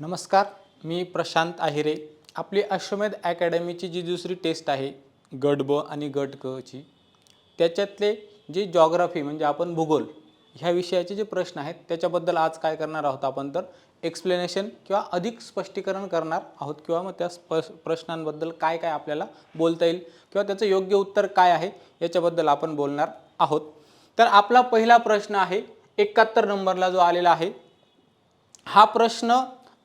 नमस्कार मी प्रशांत आहिरे. आपली अश्वमेध अकॅडमीची जी दुसरी टेस्ट आहे गट ब आणि गट कची त्याच्यातले जे जॉग्राफी म्हणजे आपण भूगोल ह्या विषयाचे जे प्रश्न आहेत त्याच्याबद्दल आज काय करणार आहोत आपण तर एक्सप्लेनेशन किंवा अधिक स्पष्टीकरण करणार आहोत किंवा मग त्या स्प प्रश्नांबद्दल काय काय आपल्याला बोलता येईल किंवा त्याचं योग्य उत्तर काय आहे याच्याबद्दल आपण बोलणार आहोत. तर आपला पहिला प्रश्न आहे एकाहत्तर नंबरला जो आलेला आहे हा प्रश्न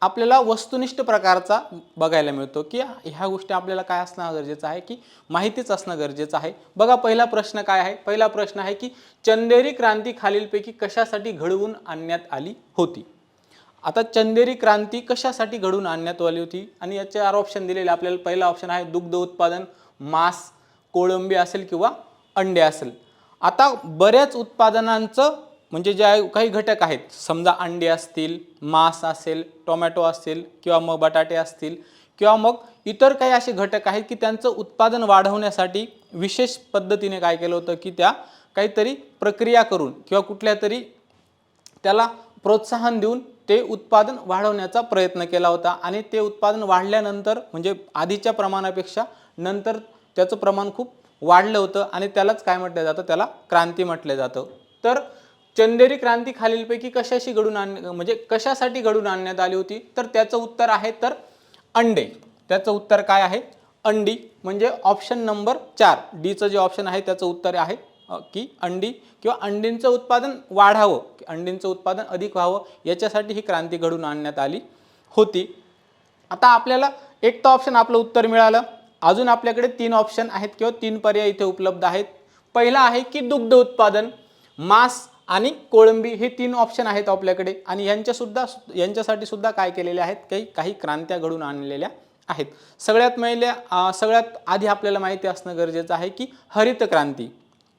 आपल्याला वस्तुनिष्ठ प्रकारचा बघायला मिळतो की ह्या गोष्टी आपल्याला काय असणं गरजेचं आहे की माहितीच असणं गरजेचं आहे. बघा पहिला प्रश्न काय आहे? पहिला प्रश्न आहे की चंदेरी क्रांती खालीलपैकी कशासाठी घडवून आणण्यात आली होती? आता चंदेरी क्रांती कशासाठी घडवून आणण्यात आली होती? आणि याचे चार ऑप्शन दिलेले आपल्याला पहिला ऑप्शन आहे दुग्ध उत्पादन मांस कोळंबी असेल किंवा अंडे असेल. आता बऱ्याच उत्पादनांचं म्हणजे ज्या काही घटक आहेत समजा अंडे असतील मांस असेल टोमॅटो असेल किंवा मग बटाटे असतील किंवा मग इतर काही असे घटक आहेत की त्यांचं उत्पादन वाढवण्यासाठी विशेष पद्धतीने काय केलं होतं की त्या काहीतरी प्रक्रिया करून किंवा कुठल्या तरी त्याला प्रोत्साहन देऊन ते उत्पादन वाढवण्याचा प्रयत्न केला होता. आणि ते उत्पादन वाढल्यानंतर म्हणजे आधीच्या प्रमाणापेक्षा नंतर त्याचं प्रमाण खूप वाढलं होतं आणि त्यालाच काय म्हटलं जातं? त्याला क्रांती म्हटलं जातं. तर चंदेरी क्रांती खालीलपैकी कशाशी घडून आण म्हणजे कशासाठी घडून आणण्यात आली होती? तर त्याचं उत्तर आहे तर अंडे. त्याचं उत्तर काय आहे? अंडी. म्हणजे ऑप्शन नंबर चार. डीचं जे ऑप्शन आहे त्याचं उत्तर आहे की अंडी. किंवा अंडींचं उत्पादन वाढावं. की अंडींचं उत्पादन अधिक व्हावं याच्यासाठी ही क्रांती घडून आणण्यात आली होती. आता आपल्याला एक तर ऑप्शन आपलं उत्तर मिळालं. अजून आपल्याकडे तीन ऑप्शन आहेत किंवा तीन पर्याय इथे उपलब्ध आहेत. पहिला आहे की दुग्ध उत्पादन. मांस आणि कोळंबी हे तीन ऑप्शन आहेत आपल्याकडे. आणि यांच्यासुद्धा यांच्यासाठी सुद्धा काय केलेले आहेत? काही काही क्रांत्या घडून आणलेल्या आहेत. सगळ्यात महिल्या सगळ्यात आधी आपल्याला माहिती असणं गरजेचं आहे की हरित क्रांती.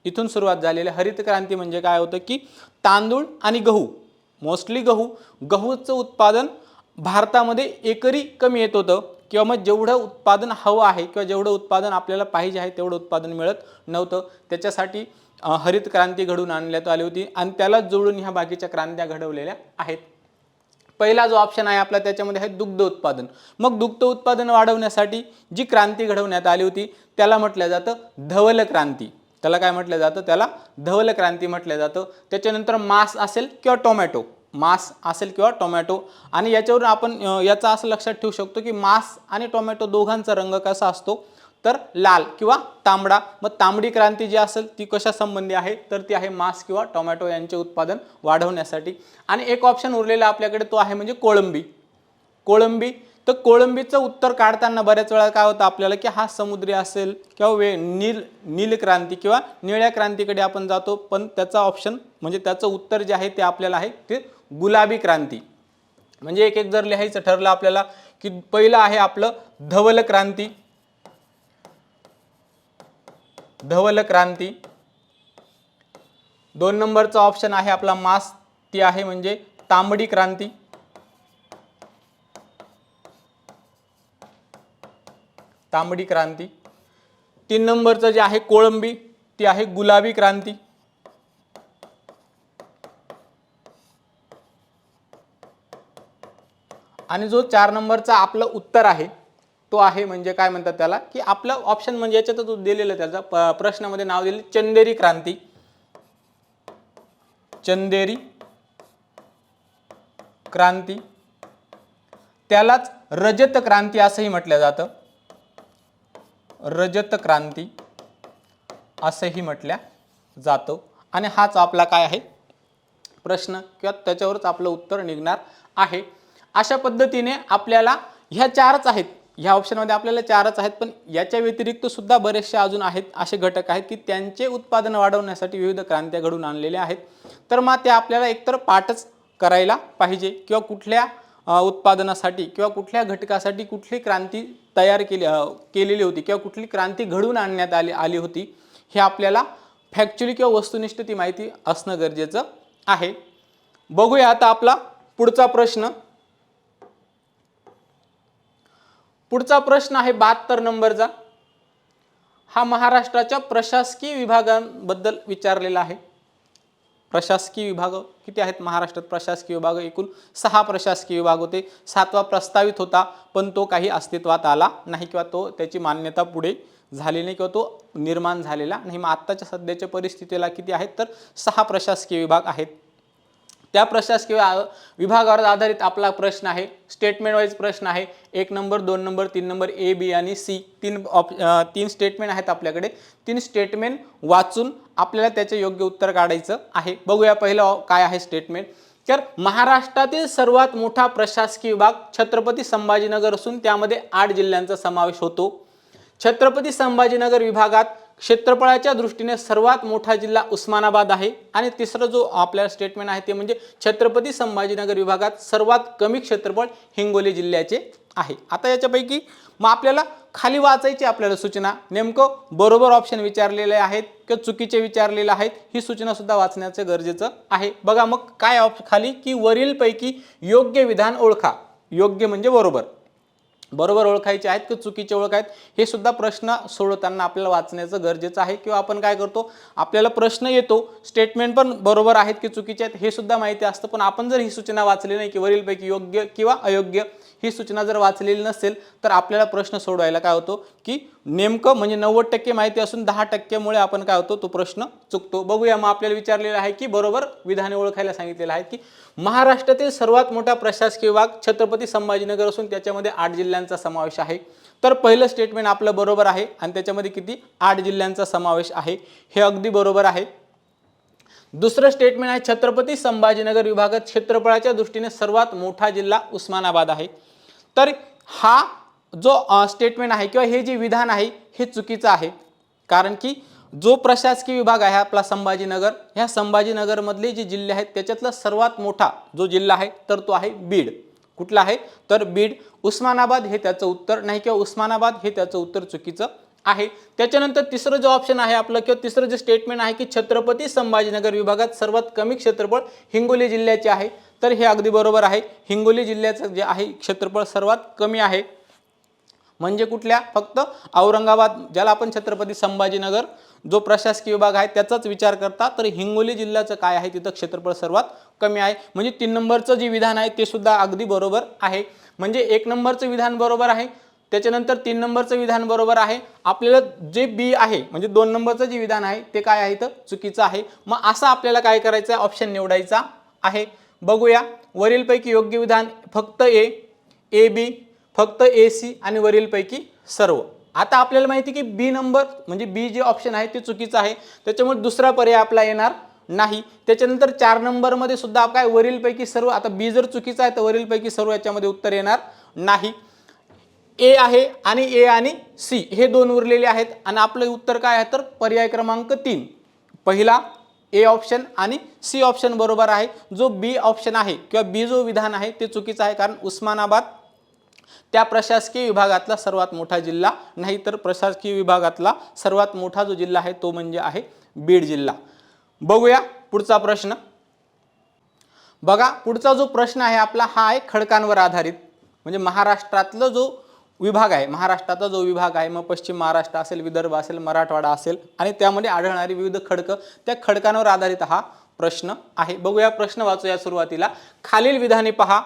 इथून सुरुवात झालेली हरित क्रांती म्हणजे काय होतं की तांदूळ आणि गहू. मोस्टली गहू. गहूचं उत्पादन भारतामध्ये एकरी कमी येत होतं. किंवा मग जेवढं उत्पादन हवं आहे किंवा जेवढं उत्पादन आपल्याला पाहिजे आहे तेवढं उत्पादन मिळत नव्हतं. त्याच्यासाठी हरित क्रांती घडवून आणण्यात आली होती आणि त्याला जोडून ह्या बाकीच्या क्रांत्या घडवलेल्या आहेत. पहिला जो ऑप्शन आहे आपला त्याच्यामध्ये आहे दुग्ध उत्पादन. मग दुग्ध उत्पादन वाढवण्यासाठी जी क्रांती घडवण्यात आली होती त्याला म्हटलं जातं धवल क्रांती. त्याला काय म्हटलं जातं? त्याला धवल क्रांती म्हटलं जातं. त्याच्यानंतर मांस असेल किंवा टोमॅटो. मांस असेल किंवा टोमॅटो. आणि याच्यावरून आपण याचा असं लक्षात ठेवू शकतो की मांस आणि टोमॅटो दोघांचा रंग कसा असतो? तर लाल किंवा तांबडा. मग तांबडी क्रांती जी असेल ती कशा संबंधी आहे? तर ती आहे मांस किंवा टोमॅटो यांचे उत्पादन वाढवण्यासाठी. आणि एक ऑप्शन उरलेला आपल्याकडे तो आहे म्हणजे कोळंबी. कोळंबी तर कोळंबीचं उत्तर काढताना बऱ्याच वेळा काय होतं आपल्याला की हा समुद्री असेल किंवा वे नील नील क्रांती किंवा निळ्या क्रांतीकडे आपण जातो. पण त्याचा ऑप्शन म्हणजे त्याचं उत्तर जे आहे ते आपल्याला आहे ते गुलाबी क्रांती. म्हणजे एक एक जर लिहायचं ठरलं आपल्याला की पहिलं आहे आपलं धवल क्रांती. धवल क्रांती. दोन नंबरचा ऑप्शन आहे आपला मास. ती आहे म्हणजे तांबडी क्रांती. तांबडी क्रांती. तीन नंबरचं जे आहे कोळंबी ती आहे गुलाबी क्रांती. आणि जो चार नंबरचा आपलं उत्तर आहे तो आहे म्हणजे काय म्हणतात त्याला? की आपलं ऑप्शन म्हणजे याच्यातच दिलेलं त्याचा. प- प्रश्नामध्ये नाव दिले चंदेरी क्रांती. चंदेरी क्रांती. त्यालाच रजत क्रांती असंही म्हटलं जातं. रजत क्रांती असंही म्हटल्या जातं. आणि हाच आपला काय आहे? प्रश्न किंवा त्याच्यावरच आपलं उत्तर निघणार आहे. अशा पद्धतीने आपल्याला ह्या चारच आहेत. ह्या ऑप्शनमध्ये आपल्याला चारच आहेत पण याच्या व्यतिरिक्त सुद्धा बरेचसे अजून आहेत असे घटक आहेत की त्यांचे उत्पादन वाढवण्यासाठी विविध क्रांत्या घडून आणलेल्या आहेत. तर मग ते आपल्याला एकतर पाठच करायला पाहिजे किंवा कुठल्या उत्पादनासाठी किंवा कुठल्या घटकासाठी कुठली क्रांती तयार केली केलेली होती किंवा कुठली क्रांती घडवून आणण्यात आली आली होती हे आपल्याला फॅक्च्युअली किंवा वस्तुनिष्ठ ती माहिती असणं गरजेचं आहे. बघूया आता आपला पुढचा प्रश्न. पुढचा प्रश्न आहे बहात्तर नंबरचा. हा महाराष्ट्राच्या प्रशासकीय विभागांबद्दल विचारलेला आहे. प्रशासकीय विभाग किती आहेत महाराष्ट्रात? प्रशासकीय विभाग एकूण सहा प्रशासकीय विभाग होते. सातवा प्रस्तावित होता पण तो काही अस्तित्वात आला नाही किंवा तो त्याची मान्यता पुढे झाली नाही किंवा तो निर्माण झालेला नाही. मग आत्ताच्या सध्याच्या परिस्थितीला किती आहेत? तर सहा प्रशासकीय विभाग आहेत. त्या प्रशासकीय विभागावर आधारित आपला प्रश्न आहे. स्टेटमेंट वाईज प्रश्न आहे. एक नंबर दोन नंबर तीन नंबर ए बी आणि सी तीन ऑप तीन स्टेटमेंट आहेत आपल्याकडे. तीन स्टेटमेंट वाचून आपल्याला त्याचे योग्य उत्तर काढायचं आहे. बघूया पहिलं काय आहे स्टेटमेंट तर महाराष्ट्रातील सर्वात मोठा प्रशासकीय विभाग छत्रपती संभाजीनगर असून त्यामध्ये आठ जिल्ह्यांचा समावेश होतो. छत्रपती संभाजीनगर विभागात क्षेत्रफळाच्या दृष्टीने सर्वात मोठा जिल्हा उस्मानाबाद आहे. आणि तिसरं जो आपल्या स्टेटमेंट आहे ते म्हणजे छत्रपती संभाजीनगर विभागात सर्वात कमी क्षेत्रफळ हिंगोली जिल्ह्याचे आहे. आता याच्यापैकी मग आपल्याला खाली वाचायची आपल्याला सूचना. नेमकं बरोबर ऑप्शन विचारलेले आहेत किंवा चुकीचे विचारलेले आहेत ही सूचना सुद्धा वाचण्याचं गरजेचं आहे. बघा मग काय ऑप खाली की वरीलपैकी योग्य विधान ओळखा. योग्य म्हणजे बरोबर. बरोबर ओळखायचे आहेत की चुकीचे ओळख आहेत हे सुद्धा प्रश्न सोडवताना आपल्याला वाचण्याचं गरजेचं आहे. किंवा आपण काय करतो आपल्याला प्रश्न येतो स्टेटमेंट पण बरोबर आहेत की चुकीचे आहेत हे सुद्धा माहिती असतं. पण आपण जर ही सूचना वाचली नाही की वरीलपैकी योग्य किंवा अयोग्य ही सूचना जर वाचलेली नसेल तर आपल्याला प्रश्न सोडवायला काय होतो की नेमकं म्हणजे नव्वद टक्के माहिती असून दहा टक्क्यामुळे आपण काय होतो तो प्रश्न चुकतो. बघूया मग आपल्याला विचारलेलं आहे की बरोबर विधाने ओळखायला सांगितलेलं आहे की महाराष्ट्रातील सर्वात मोठा प्रशासकीय विभाग छत्रपती संभाजीनगर असून त्याच्यामध्ये आठ जिल्ह्यांचा समावेश आहे. तर पहिलं स्टेटमेंट आपलं बरोबर आहे आणि त्याच्यामध्ये किती? आठ जिल्ह्यांचा समावेश आहे. हे अगदी बरोबर आहे. दुसरं स्टेटमेंट आहे छत्रपती संभाजीनगर विभागात क्षेत्रफळाच्या दृष्टीने सर्वात मोठा जिल्हा उस्मानाबाद आहे. तर हा जो स्टेटमेंट आहे किंवा हे जे विधान आहे हे चुकीचं आहे. कारण की जो प्रशासकीय विभाग आहे आपला संभाजीनगर ह्या संभाजीनगरमधले जे जिल्हे आहेत त्याच्यातला सर्वात मोठा जो जिल्हा आहे तर तो आहे बीड. कुठला आहे? तर बीड उस्मानाबाद हे त्याचं उत्तर नाही किंवा उस्मानाबाद हे त्याचं उत्तर चुकीचं आहे. त्याच्यानंतर तिसरं जो ऑप्शन आहे आपलं किंवा तिसरं जे स्टेटमेंट आहे की छत्रपती संभाजीनगर विभागात सर्वात कमी क्षेत्रफळ हिंगोली जिल्ह्याचे आहे. तर हे अगदी बरोबर आहे. हिंगोली जिल्ह्याचं जे आहे क्षेत्रफळ सर्वात कमी आहे. म्हणजे कुठल्या? फक्त औरंगाबाद ज्याला आपण छत्रपती संभाजीनगर जो प्रशासकीय विभाग आहे त्याचाच विचार करता तर हिंगोली जिल्ह्याचं काय आहे? तिथं क्षेत्रफळ सर्वात कमी आहे. म्हणजे तीन नंबरचं जे विधान आहे ते सुद्धा अगदी बरोबर आहे. म्हणजे एक नंबरचं विधान बरोबर आहे. त्याच्यानंतर तीन नंबरचं विधान बरोबर आहे. आपल्याला जे बी आहे म्हणजे दोन नंबरचं जे विधान आहे ते काय आहे तर चुकीचं आहे. मग असं आपल्याला काय करायचं आहे ऑप्शन निवडायचा आहे. बघूया. वरीलपैकी योग्य विधान फक्त ए ए बी फक्त ए सी आणि वरीलपैकी सर्व. आता आपल्याला माहिती की बी नंबर म्हणजे बी जे ऑप्शन आहे ते चुकीचं आहे. त्याच्यामुळे दुसरा पर्याय आपला येणार नाही. त्याच्यानंतर चार नंबरमध्ये सुद्धा काय वरीलपैकी सर्व आता बी जर चुकीचं आहे तर वरीलपैकी सर्व याच्यामध्ये उत्तर येणार नाही. ए आहे आणि ए आणि सी हे दोन उरलेले आहेत. आणि आपलं उत्तर काय आहे तर पर्याय क्रमांक तीन. पहिला ए ऑप्शन आणि सी ऑप्शन बरोबर आहे. जो बी ऑप्शन आहे किंवा बी जो विधान आहे ते चुकीचं आहे कारण उस्मानाबाद त्या प्रशासकीय विभागातला सर्वात मोठा जिल्हा नाही तर प्रशासकीय विभागातला सर्वात मोठा जो जिल्हा आहे तो म्हणजे आहे बीड जिल्हा. बघूया पुढचा प्रश्न. बघा पुढचा जो प्रश्न आहे आपला हा आहे खडकांवर आधारित. म्हणजे महाराष्ट्रातलं जो विभाग आहे. महाराष्ट्राचा जो विभाग आहे मग पश्चिम महाराष्ट्र असेल विदर्भ असेल मराठवाडा असेल आणि त्यामध्ये आढळणारी विविध खडकं त्या खडकांवर आधारित हा प्रश्न आहे. बघूया प्रश्न वाचूया सुरुवातीला. खालील विधाने पहा.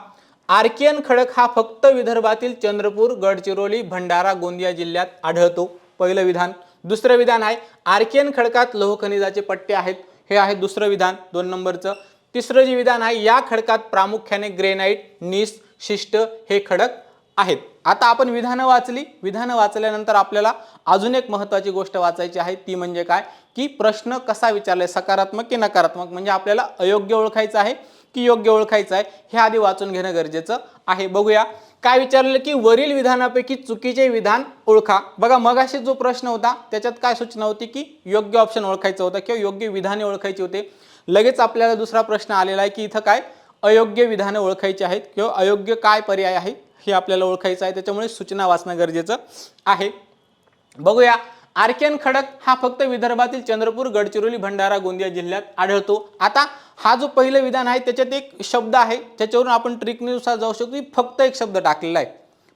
आर्कियन खडक हा फक्त विदर्भातील चंद्रपूर गडचिरोली भंडारा गोंदिया जिल्ह्यात आढळतो. पहिलं विधान. दुसरं विधान आहे आर्कियन खडकात लोहखनिजाचे पट्टे आहेत. हे आहे दुसरं विधान दोन नंबरचं. तिसरं जे विधान आहे या खडकात प्रामुख्याने ग्रेनाईट निस शिष्ट हे खडक आहेत. आता आपण विधानं वाचली. विधानं वाचल्यानंतर आपल्याला अजून एक महत्त्वाची गोष्ट वाचायची आहे. ती म्हणजे काय? की प्रश्न कसा विचारलाय? सकारात्मक की नकारात्मक? म्हणजे आपल्याला अयोग्य ओळखायचं आहे की योग्य ओळखायचं आहे? हे आधी वाचून घेणं गरजेचं आहे. बघूया. काय विचारलं की वरील विधानापैकी चुकीचे विधान ओळखा. बघा मगाशी जो प्रश्न होता त्याच्यात काय सूचना होती की योग्य ऑप्शन ओळखायचं होतं किंवा योग्य विधाने ओळखायची होते. लगेच आपल्याला दुसरा प्रश्न आलेला आहे की इथं काय? अयोग्य विधानं ओळखायची आहेत किंवा अयोग्य काय पर्याय आहे? हे आपल्याला ओळखायचं आहे. त्याच्यामुळे सूचना वाचणं गरजेचं आहे. बघूया. आर्कियन खडक हा फक्त विदर्भातील चंद्रपूर गडचिरोली भंडारा गोंदिया जिल्ह्यात आढळतो. आता हा जो पहिलं विधान आहे त्याच्यात एक शब्द आहे. त्याच्यावरून आपण ट्रिकनुसार जाऊ शकतो की फक्त एक शब्द टाकलेला आहे.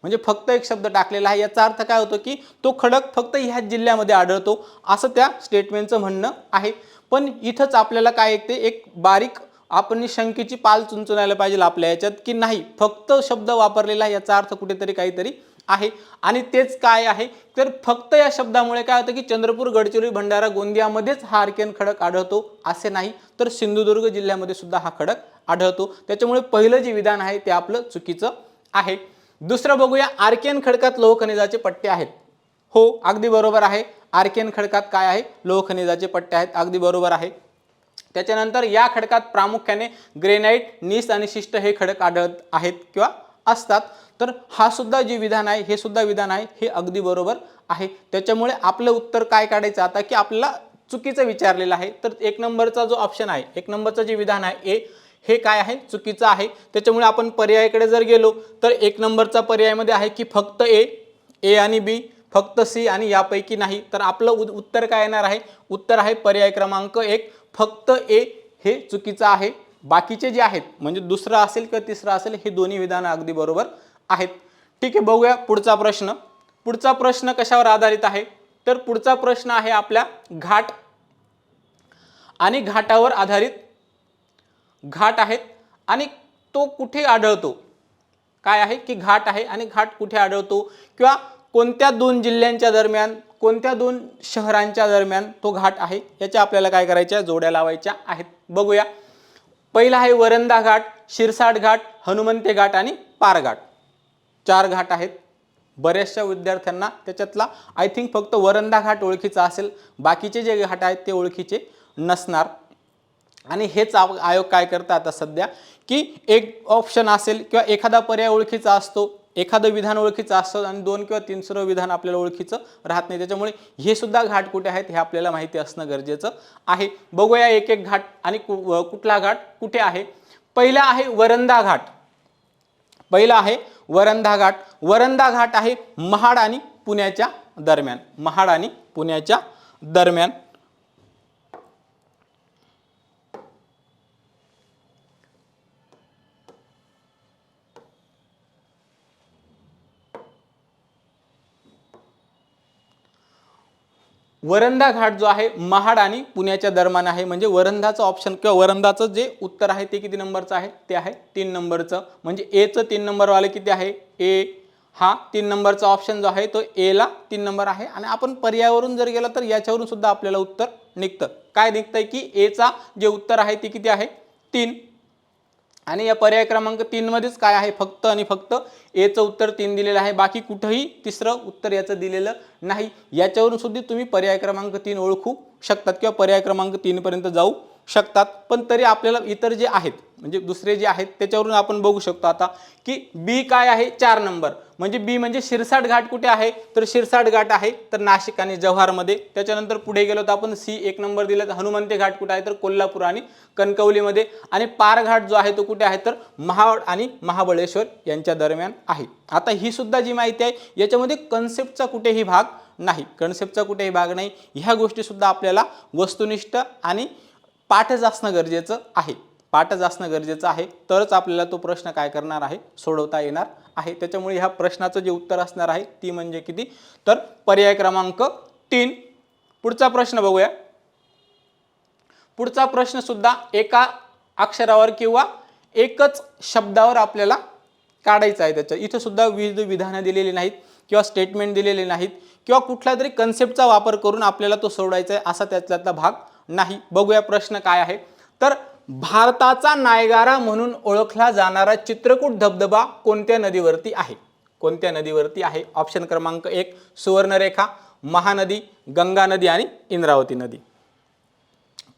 म्हणजे फक्त एक शब्द टाकलेला आहे. याचा अर्थ काय होतो की तो खडक फक्त ह्याच जिल्ह्यामध्ये आढळतो असं त्या स्टेटमेंटचं म्हणणं आहे. पण इथंच आपल्याला काय येते एक बारीक आपण शंकेची पाल चुंचुनायला पाहिजे आपल्या याच्यात की नाही? फक्त शब्द वापरलेला याचा अर्थ कुठेतरी काहीतरी आहे. आणि तेच काय आहे? तर फक्त या शब्दामुळे काय होतं की चंद्रपूर गडचिरोली भंडारा गोंदियामध्येच हा आर्केन खडक आढळतो असे नाही. तर सिंधुदुर्ग जिल्ह्यामध्ये सुद्धा हा खडक आढळतो. त्याच्यामुळे पहिलं जे विधान आहे ते आपलं चुकीचं आहे. दुसरं बघूया आर्केन खडकात लोह खनिजाचे पट्टे आहेत. हो अगदी बरोबर आहे. आर्केन खडकात काय आहे? लोह खनिजाचे पट्टे आहेत. अगदी बरोबर आहे. त्याच्यानंतर या खडकात प्रामुख्याने ग्रेनाईट नीस आणि शिष्ट हे खडक आढळत आहेत किंवा असतात. तर हा सुद्धा जे विधान आहे हे सुद्धा विधान आहे हे अगदी बरोबर आहे. त्याच्यामुळे आपलं उत्तर काय काढायचं? आता की आपल्याला चुकीचं विचारलेलं आहे. तर एक नंबरचा जो ऑप्शन आहे एक नंबरचं जे विधान आहे ए हे काय आहे? चुकीचं आहे. त्याच्यामुळे आपण पर्यायाकडे जर गेलो तर एक नंबरचा पर्यायामध्ये आहे की फक्त ए ए आणि बी फक्त सी आणि यापैकी नाही. तर आपलं उत्तर काय येणार आहे? उत्तर आहे पर्याय क्रमांक एक. फक्त ए हे चुकीचं आहे. बाकीचे जे आहेत म्हणजे दुसरं असेल किंवा तिसरं असेल हे दोन्ही विधानं अगदी बरोबर आहेत. ठीक आहे बघूया पुढचा प्रश्न. पुढचा प्रश्न कशावर आधारित आहे? तर पुढचा प्रश्न आहे आपल्या घाट आणि घाटावर आधारित. घाट आहेत आणि तो कुठे आढळतो? काय आहे की घाट आहे आणि घाट कुठे आढळतो? किंवा कोणत्या दोन जिल्ह्यांच्या दरम्यान कोणत्या दोन शहरांच्या दरम्यान तो घाट आहे? याच्या आपल्याला काय करायच्या जोड्या लावायच्या आहेत. बघूया. पहिला आहे वरंदा घाट शिरसाट घाट हनुमंते घाट आणि पारघाट चार घाट आहेत. बऱ्याचशा विद्यार्थ्यांना त्याच्यातला आय थिंक फक्त वरंदा घाट ओळखीचा असेल. बाकीचे जे घाट आहेत ते ओळखीचे नसणार. आणि हेच आव- आयोग काय करतात आता सध्या? की एक ऑप्शन असेल किंवा एखादा पर्याय ओळखीचा असतो. एखादं विधान ओळखीचं असतं आणि दोन किंवा तिसरं विधान आपल्याला ओळखीचं राहत नाही. त्याच्यामुळे हे सुद्धा घाट कुठे आहेत हे आपल्याला माहिती असणं गरजेचं आहे. बघूया एक एक घाट आणि कु- कुठला घाट कुठे आहे? पहिला आहे वरंदा घाट. पहिला आहे वरंदा घाट. वरंदा घाट आहे महाड आणि पुण्याच्या दरम्यान. महाड आणि पुण्याच्या दरम्यान. वरंधा घाट जो आहे महाड आणि पुण्याच्या दरम्यान आहे. म्हणजे वरंधाचं ऑप्शन किंवा वरंधाचं जे उत्तर आहे ते किती नंबरचं आहे? ते आहे तीन नंबरचं. म्हणजे एचं तीन नंबरवाले किती आहे? ए हा तीन नंबरचा ऑप्शन जो आहे तो एला तीन नंबर आहे. आणि आपण पर्यायावरून जर गेला तर याच्यावरून सुद्धा आपल्याला उत्तर निघतं. काय निघतंय की एचा जे उत्तर आहे ते किती आहे? तीन. आणि या पर्याय क्रमांक तीनमध्येच काय आहे? फक्त आणि फक्त एचं उत्तर तीन दिलेलं आहे. बाकी कुठंही तिसरं उत्तर याचं दिलेलं नाही. याच्यावरून सुद्धा तुम्ही पर्याय क्रमांक तीन ओळखू शकतात किंवा पर्याय क्रमांक तीनपर्यंत जाऊ शकतात. पण तरी आपल्याला इतर जे आहेत म्हणजे दुसरे जे आहेत त्याच्यावरून आपण बघू शकतो आता की बी काय आहे? चार नंबर. म्हणजे बी म्हणजे शिरसाट घाट कुठे आहे? तर शिरसाट घाट आहे तर नाशिक आणि जव्हारमध्ये. त्याच्यानंतर पुढे गेलो तर आपण सी एक नंबर दिला तर हनुमंते घाट कुठे आहे? तर कोल्हापूर आणि कणकवलीमध्ये. आणि पारघाट जो आहे तो कुठे आहे? तर महावड आणि महाबळेश्वर यांच्या दरम्यान आहे. आता ही सुद्धा जी माहिती आहे याच्यामध्ये कन्सेप्टचा कुठेही भाग नाही. कन्सेप्टचा कुठेही भाग नाही. ह्या गोष्टीसुद्धा आपल्याला वस्तुनिष्ठ आणि पाठच असणं गरजेचं आहे. पाठच असणं गरजेचं आहे. तरच आपल्याला तो प्रश्न काय करणार आहे? सोडवता येणार आहे. त्याच्यामुळे ह्या प्रश्नाचं जे उत्तर असणार आहे ती म्हणजे किती? तर पर्याय क्रमांक तीन. पुढचा प्रश्न बघूया. पुढचा प्रश्न सुद्धा एका अक्षरावर किंवा एकच शब्दावर आपल्याला काढायचा आहे त्याचं. इथं सुद्धा विविध विधानं दिलेली नाहीत किंवा स्टेटमेंट दिलेले नाहीत किंवा कुठला तरी कन्सेप्टचा वापर करून आपल्याला तो सोडवायचा आहे असा त्यातला भाग नाही. बघूया प्रश्न काय आहे. तर भारताचा नायगारा म्हणून ओळखला जाणारा चित्रकूट धबधबा कोणत्या नदीवरती आहे? कोणत्या नदीवरती आहे? ऑप्शन क्रमांक एक सुवर्णरेखा महानदी गंगा नदी आणि इंद्रावती नदी.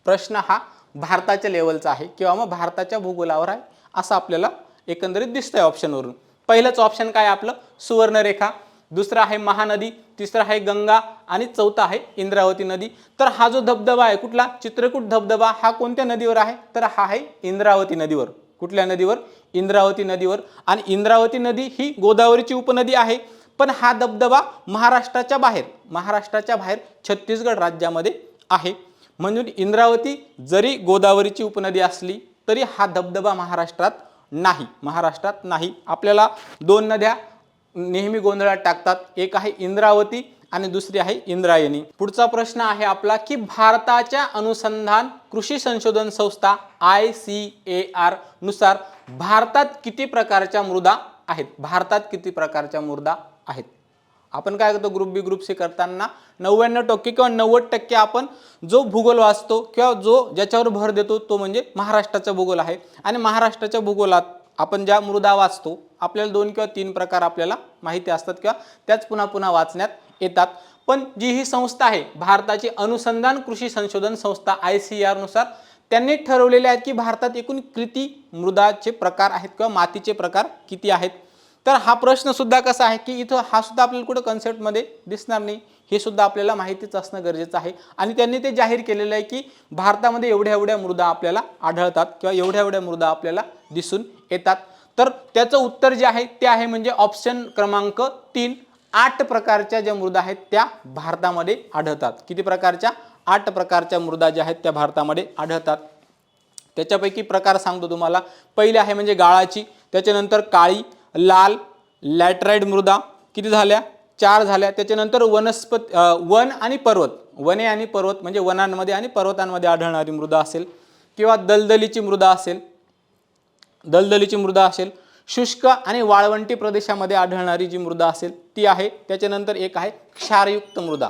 प्रश्न हा भारताच्या लेवलचा आहे किंवा मग भारताच्या भूगोलावर आहे असं आपल्याला एकंदरीत दिसतंय ऑप्शनवरून पहिलंच ऑप्शन काय आपलं? सुवर्णरेखा दुसरं आहे महानदी तिसरं आहे गंगा आणि चौथा आहे इंद्रावती नदी. तर हा जो धबधबा आहे कुठला? चित्रकूट धबधबा हा कोणत्या नदीवर आहे? तर हा आहे इंद्रावती नदीवर. कुठल्या नदीवर? इंद्रावती नदीवर. आणि इंद्रावती नदी ही गोदावरीची उपनदी आहे पण हा धबधबा महाराष्ट्राच्या बाहेर महाराष्ट्राच्या बाहेर छत्तीसगड राज्यामध्ये आहे. म्हणून इंद्रावती जरी गोदावरीची उपनदी असली तरी हा धबधबा महाराष्ट्रात नाही महाराष्ट्रात नाही. आपल्याला दोन नद्या नेहमी गोंधळात टाकतात. एक आहे इंद्रावती आणि दुसरी आहे इंद्रायणी. पुढचा प्रश्न आहे आपला की भारताच्या अनुसंधान कृषी संशोधन संस्था आय सी ए आरनुसार भारतात किती प्रकारच्या मृदा आहेत? भारतात किती प्रकारच्या मृदा आहेत? आपण काय करतो? ग्रुप बी ग्रुप सी करताना नव्याण्णव टक्के किंवा नव्वद टक्के आपण जो भूगोल वाचतो किंवा जो ज्याच्यावर भर देतो तो म्हणजे महाराष्ट्राचा भूगोल आहे. आणि महाराष्ट्राच्या भूगोलात आपण ज्या मृदा वाचतो आपल्याला दोन किंवा तीन प्रकार आपल्याला माहिती असतात किंवा त्याच पुन्हा पुन्हा वाचण्यात येतात. पण जी ही संस्था आहे भारताची अनुसंधान कृषी संशोधन संस्था आय सी आरनुसार त्यांनी ठरवलेले आहेत की भारतात एकूण किती मृदाचे प्रकार आहेत किंवा मातीचे प्रकार किती आहेत? तर हा प्रश्न सुद्धा कसा आहे की इथं हा सुद्धा आपल्याला कुठं कन्सेप्टमध्ये दिसणार नाही. हे सुद्धा आपल्याला माहितीच असणं गरजेचं आहे. आणि त्यांनी ते जाहीर केलेलं आहे की भारतामध्ये एवढ्या एवढ्या मृदा आपल्याला आढळतात किंवा एवढ्या एवढ्या मृदा आपल्याला दिसून येतात. तर त्याचं उत्तर जे आहे ते आहे म्हणजे ऑप्शन क्रमांक तीन. आठ प्रकारच्या ज्या मृदा आहेत त्या भारतामध्ये आढळतात. किती प्रकारच्या? आठ प्रकारच्या मृदा ज्या आहेत त्या भारतामध्ये आढळतात. त्याच्यापैकी प्रकार सांगतो तुम्हाला. पहिले आहे म्हणजे गाळाची त्याच्यानंतर काळी लाल लॅटराईड मृदा. किती झाल्या? चार झाल्या. त्याच्यानंतर वनस्पत वन आणि पर्वत. वने आणि पर्वत म्हणजे वनांमध्ये आणि पर्वतांमध्ये आढळणारी मृदा असेल किंवा दलदलीची मृदा असेल. दलदलीची मृदा असेल. शुष्क आणि वाळवंटी प्रदेशामध्ये आढळणारी जी मृदा असेल ती आहे. त्याच्यानंतर एक आहे क्षारयुक्त मृदा.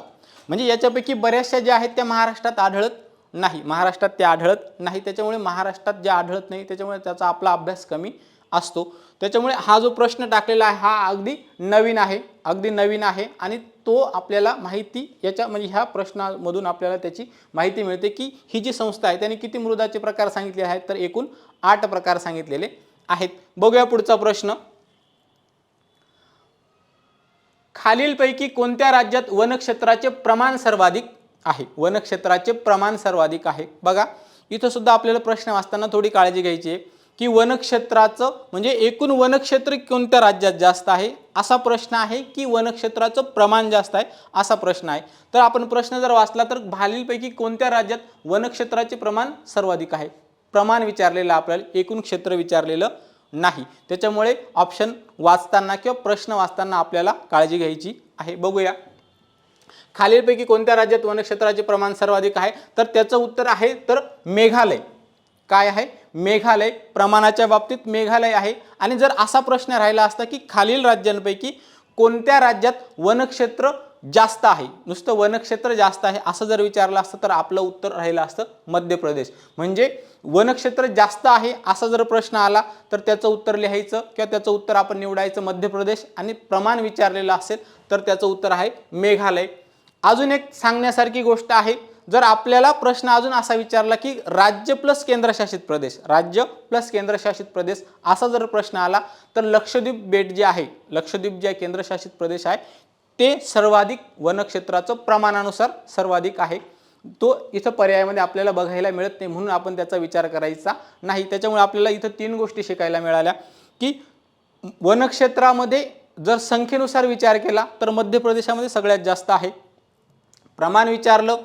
म्हणजे याच्यापैकी बऱ्याचशा ज्या आहेत त्या महाराष्ट्रात आढळत नाही. महाराष्ट्रात त्या आढळत नाही. त्याच्यामुळे महाराष्ट्रात ज्या आढळत नाही त्याच्यामुळे त्याचा आपला अभ्यास कमी असतो. त्याच्यामुळे हा जो प्रश्न टाकलेला आहे हा अगदी नवीन आहे अगदी नवीन आहे आणि तो आपल्याला माहिती याच्या म्हणजे ह्या प्रश्नामधून आपल्याला त्याची माहिती मिळते की ही जी संस्था आहे त्यांनी किती मृदाचे प्रकार सांगितले आहेत तर एकूण आठ प्रकार सांगितलेले आहेत. बघूया पुढचा प्रश्न. खालीलपैकी कोणत्या राज्यात वनक्षेत्राचे प्रमाण सर्वाधिक आहे? वनक्षेत्राचे प्रमाण सर्वाधिक आहे. बघा इथं सुद्धा आपल्याला प्रश्न वाचताना थोडी काळजी घ्यायची आहे. की वनक्षेत्राचं म्हणजे एकूण वनक्षेत्र कोणत्या राज्यात जास्त आहे? असा प्रश्न आहे की वनक्षेत्राचं प्रमाण जास्त आहे असा प्रश्न आहे. तर आपण प्रश्न जर वाचला तर खालीलपैकी कोणत्या राज्यात वनक्षेत्राचे प्रमाण सर्वाधिक आहे? प्रमाण विचारलेलं आपल्याला एकूण क्षेत्र विचारलेलं नाही. त्याच्यामुळे ऑप्शन वाचताना किंवा प्रश्न वाचताना आपल्याला काळजी घ्यायची आहे. बघूया. खालीलपैकी कोणत्या राज्यात वनक्षेत्राचे प्रमाण सर्वाधिक आहे? तर त्याचं उत्तर आहे तर मेघालय. काय आहे? मेघालय प्रमाणाच्या बाबतीत मेघालय आहे. आणि जर असा प्रश्न राहिला असता की खालील राज्यांपैकी कोणत्या राज्यात वनक्षेत्र जास्त आहे? नुसतं वनक्षेत्र जास्त आहे असं जर विचारलं असतं तर आपलं उत्तर राहिलं असतं मध्य प्रदेश. म्हणजे वनक्षेत्र जास्त आहे असा जर प्रश्न आला तर त्याचं उत्तर लिहायचं किंवा त्याचं उत्तर आपण निवडायचं मध्य प्रदेश. आणि प्रमाण विचारलेलं असेल तर त्याचं उत्तर आहे मेघालय. अजून एक सांगण्यासारखी गोष्ट आहे जर आपल्याला प्रश्न अजून असा विचारला की राज्य प्लस केंद्रशासित प्रदेश राज्य प्लस केंद्रशासित प्रदेश असा जर प्रश्न आला तर लक्षद्वीप बेट जे आहे लक्षद्वीप जे केंद्रशासित प्रदेश आहे ते सर्वाधिक वनक्षेत्राचं प्रमाणानुसार सर्वाधिक आहे. तो इथं पर्यायामध्ये आपल्याला बघायला मिळत नाही म्हणून आपण त्याचा विचार करायचा नाही. त्याच्यामुळे आपल्याला इथं तीन गोष्टी शिकायला मिळाल्या की वनक्षेत्रामध्ये जर संख्येनुसार विचार केला तर मध्य प्रदेशामध्ये सगळ्यात जास्त आहे. प्रमाण विचारलं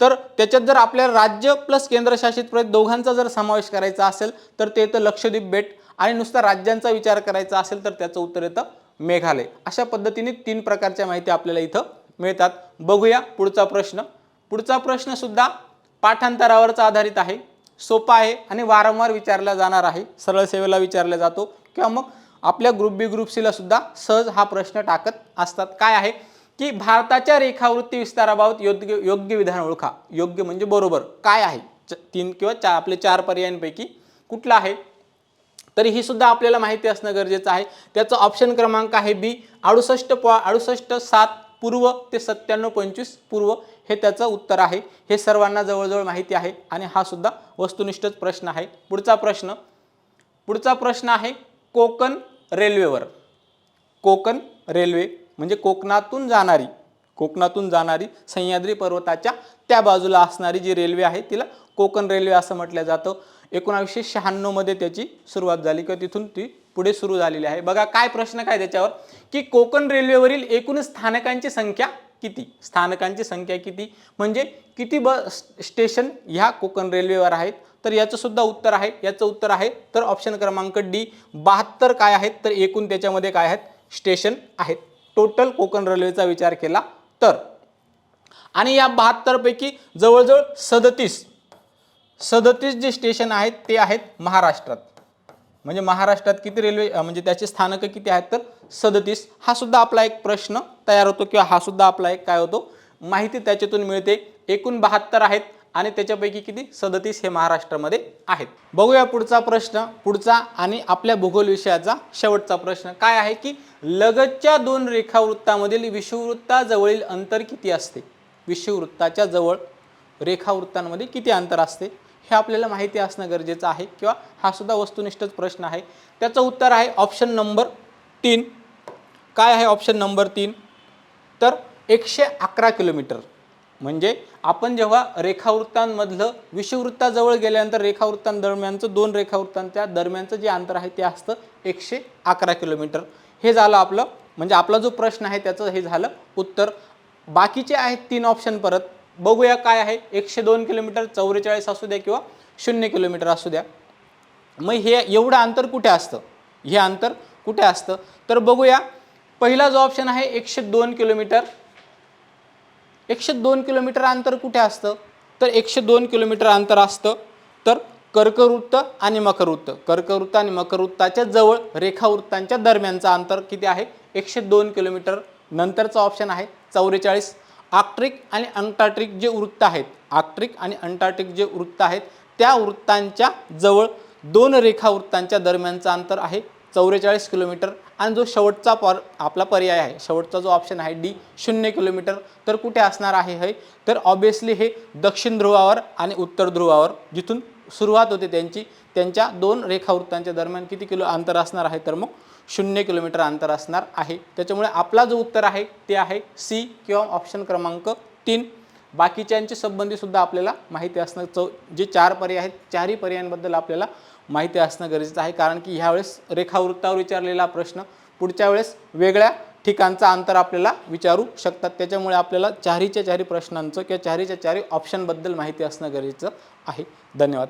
तर त्याच्यात जर आपल्याला राज्य प्लस केंद्रशासित प्रदेश दोघांचा जर समावेश करायचा असेल तर ते येतं लक्षद्वीप बेट आणि नुसता राज्यांचा विचार करायचा असेल तर त्याचं उत्तर येतं मेघालय. अशा पद्धतीने तीन प्रकारच्या माहिती आपल्याला इथं मिळतात. बघूया पुढचा प्रश्न. पुढचा प्रश्नसुद्धा पाठांतरावरच पाठांतरावरचा आधारित आहे. सोपा आहे आणि वारंवार विचारला जाणार आहे. सरळ सेवेला विचारला जातो. किंवा मग आपल्या ग्रुप बी ग्रुप सीला सुद्धा सहज हा प्रश्न टाकत असतात. काय आहे? की भारताच्या रेखावृत्ती विस्ताराबाबत योग्य योग्य विधान ओळखा. योग्य म्हणजे बरोबर. काय आहे? च- तीन किंवा चार आपले चार पर्यायांपैकी कुठला आहे? तरी ही सुद्धा आपल्याला माहिती असणं गरजेचं आहे. त्याचं ऑप्शन क्रमांक आहे बी अडुसष्ट पॉ अडुसष्ट सात पूर्व ते सत्त्याण्णव पंचवीस पूर्व हे त्याचं उत्तर आहे. हे सर्वांना जवळजवळ माहिती आहे आणि हा सुद्धा वस्तुनिष्ठच प्रश्न आहे. पुढचा प्रश्न. पुढचा प्रश्न आहे कोकण रेल्वेवर. कोकण रेल्वे. म्हणजे कोकणातून जाणारी कोकणातून जाणारी सह्याद्री पर्वताच्या त्या बाजूला असणारी जी रेल्वे आहे तिला कोकण रेल्वे असं म्हटलं जातं. एकोणावीसशे शहाण्णवमध्ये त्याची सुरुवात झाली किंवा तिथून ती पुढे सुरू झालेली आहे. बघा काय प्रश्न काय त्याच्यावर? की कोकण रेल्वेवरील एकूण स्थानकांची संख्या किती? स्थानकांची संख्या किती? म्हणजे किती बस स्टेशन ह्या कोकण रेल्वेवर आहेत? तर याचं सुद्धा उत्तर आहे. याचं उत्तर आहे तर ऑप्शन क्रमांक डी. बहात्तर काय आहेत? तर एकूण त्याच्यामध्ये काय आहेत? स्टेशन आहेत. टोटल कोकण रेल्वेचा विचार केला तर. आणि या बहात्तरपैकी जवळजवळ सदतीस सदतीस जे स्टेशन आहेत ते आहेत महाराष्ट्रात. म्हणजे महाराष्ट्रात किती रेल्वे म्हणजे त्याचे स्थानकं किती आहेत तर सदतीस. हा सुद्धा आपला एक प्रश्न तयार होतो किंवा हा सुद्धा आपला एक काय होतो माहिती त्याच्यातून मिळते. एकूण बहात्तर आहेत आणि त्याच्यापैकी किती? सदतीस हे महाराष्ट्रामध्ये आहेत. बघूया पुढचा प्रश्न पुढचा आणि आपल्या भूगोल विषयाचा शेवटचा प्रश्न काय आहे की लगतच्या दोन रेखावृत्तामधील विषुववृत्ताजवळील अंतर किती असते? विषुववृत्ताच्या जवळ रेखावृत्तांमध्ये किती अंतर असते? हे आपल्याला माहिती असणं गरजेचं आहे किंवा हा सुद्धा वस्तुनिष्ठच प्रश्न आहे. त्याचं उत्तर आहे ऑप्शन नंबर तीन. काय आहे ऑप्शन नंबर तीन? तर एकशे अकरा किलोमीटर. म्हणजे आपण जेव्हा रेखावृत्तांमधलं विषुववृत्ताजवळ गेल्यानंतर रेखावृत्तांदरम्यानचं दोन रेखावृत्तांच्या दरम्यानचं जे अंतर आहे ते असतं एकशे अकरा किलोमीटर. हे झालं आपलं म्हणजे आपला जो प्रश्न आहे त्याचं हे झालं उत्तर. बाकीचे आहेत तीन ऑप्शन परत. बघूया काय आहे. एकशे दोन किलोमीटर चौवेचाळीस असू द्या किंवा शून्य किलोमीटर असू द्या. मग हे एवढं अंतर कुठे असतं? हे अंतर कुठे असतं? तर बघूया. पहिला जो ऑप्शन आहे एकशे दोन किलोमीटर. एकशे दोन किलोमीटर अंतर कुठे असतं? तर एकशे दोन किलोमीटर अंतर असतं तर कर्कवृत्त आणि मकरवृत्त. कर्कवृत्त आणि मकरवृत्ताच्या जवळ रेखावृत्तांच्या दरम्यानचं अंतर किती आहे? एकशे दोन किलोमीटर नंतरचा ऑप्शन आहे चौवेचाळीस. आक्ट्रिक आणि अंटार्क्टिक जे वृत्त आहेत आक्ट्रिक आणि अंटार्क्टिक जे वृत्त आहेत त्या वृत्तांच्या जवळ दोन रेखावृत्तांच्या दरम्यानचं अंतर आहे चौवेचाळीस किलोमीटर आणि जो शेवटचा पर आपला पर्याय आहे शेवटचा जो ऑप्शन आहे डी शून्य किलोमीटर तर कुठे असणार आहे हे? तर ऑब्वियसली हे दक्षिण ध्रुवावर आणि उत्तर ध्रुवावर जिथून सुरुवात होते त्यांची. त्यांच्या दोन रेखावृत्तांच्या दरम्यान किती किलो अंतर असणार आहे? तर मग शून्य किलोमीटर अंतर असणार आहे. त्याच्यामुळे आपला जो उत्तर आहे ते आहे सी किंवा ऑप्शन क्रमांक तीन. बाकीच्यांचे संबंधीसुद्धा आपल्याला माहिती असणं चौ जे चार पर्याय आहेत चारही पर्यायांबद्दल आपल्याला माहिती असणं गरजेचं आहे. कारण की ह्यावेळेस रेखावृत्तावर विचारलेला प्रश्न पुढच्या वेळेस वेगळ्या ठिकाणचं अंतर आपल्याला विचारू शकतात. त्याच्यामुळे आपल्याला चारीच्या चारी प्रश्नांचं किंवा चारीच्या चारी ऑप्शनबद्दल माहिती असणं गरजेचं आहे. धन्यवाद.